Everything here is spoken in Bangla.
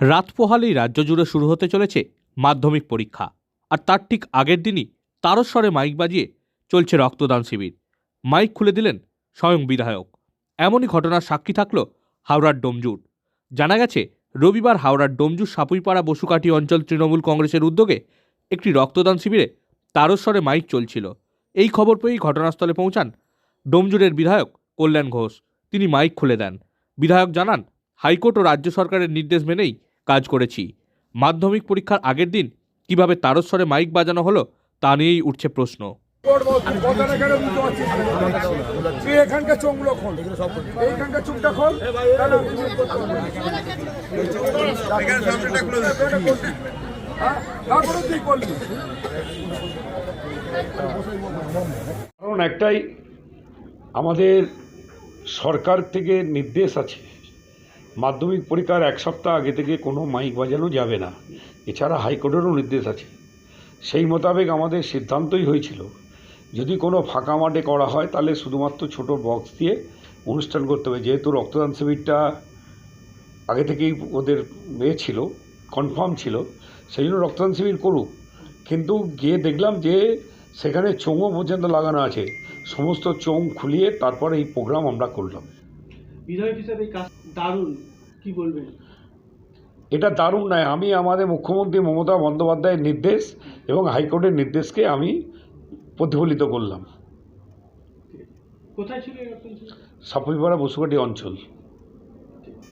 রাত পোহালেই রাজ্য জুড়ে শুরু হতে চলেছে মাধ্যমিক পরীক্ষা। আর তার ঠিক আগের দিনই তারস্বরে মাইক বাজিয়ে চলছে রক্তদান শিবির। মাইক খুলে দিলেন স্বয়ং বিধায়ক। এমনই ঘটনার সাক্ষী থাকল হাওড়ার ডোমজুর। জানা গেছে, রবিবার হাওড়ার ডোমজুর সাপুইপাড়া বসুকাঠি অঞ্চল তৃণমূল কংগ্রেসের উদ্যোগে একটি রক্তদান শিবিরে তারস্বরে মাইক চলছিল। এই খবর পেয়েই ঘটনাস্থলে পৌঁছান ডোমজুরের বিধায়ক কল্যাণ ঘোষ। তিনি মাইক খুলে দেন। বিধায়ক জানান, হাইকোর্ট ও রাজ্য সরকারের নির্দেশ মেনেই কাজ করেছি। মাধ্যমিক পরীক্ষার আগের দিন কীভাবে তারস্বরে মাইক বাজানো হলো তা নিয়েই উঠছে প্রশ্ন। এখানকার চোখগুলো খোল। এইখানকার খোল? তারপরে তুই কারণ একটাই আমাদের সরকার থেকে নির্দেশ আছে। মাধ্যমিক পরীক্ষার এক সপ্তাহ আগে থেকে কোনো মাইক বাজানো যাবে না। এছাড়া হাইকোর্টেরও নির্দেশ আছে। সেই মোতাবেক আমাদের সিদ্ধান্তই হয়েছিল, যদি কোনো ফাঁকা মাঠে করা হয় তাহলে শুধুমাত্র ছোট বক্স দিয়ে অনুষ্ঠান করতে হবে। যেহেতু রক্তদান শিবিরটা আগে থেকেই ওদের এ ছিল, কনফার্ম ছিল, সেই জন্য রক্তদান শিবির করুক। কিন্তু গিয়ে দেখলাম যে সেখানে চোঙও পর্যন্ত লাগানো আছে। সমস্ত চোঙ খুলিয়ে তারপরে এই প্রোগ্রাম আমরা করলাম। বিধায়ক হিসাবে এই কাজ দারুণ কি বলবেন? এটা দারুণ নয়। আমি আমাদের মুখ্যমন্ত্রী মমতা বন্দ্যোপাধ্যায়ের নির্দেশ এবং হাইকোর্টের নির্দেশকে আমি প্রতিফলিত করলাম। কোথায় ছিল সাপুরিপাড়া সাপুইপাড়া বসুকাটি অঞ্চল।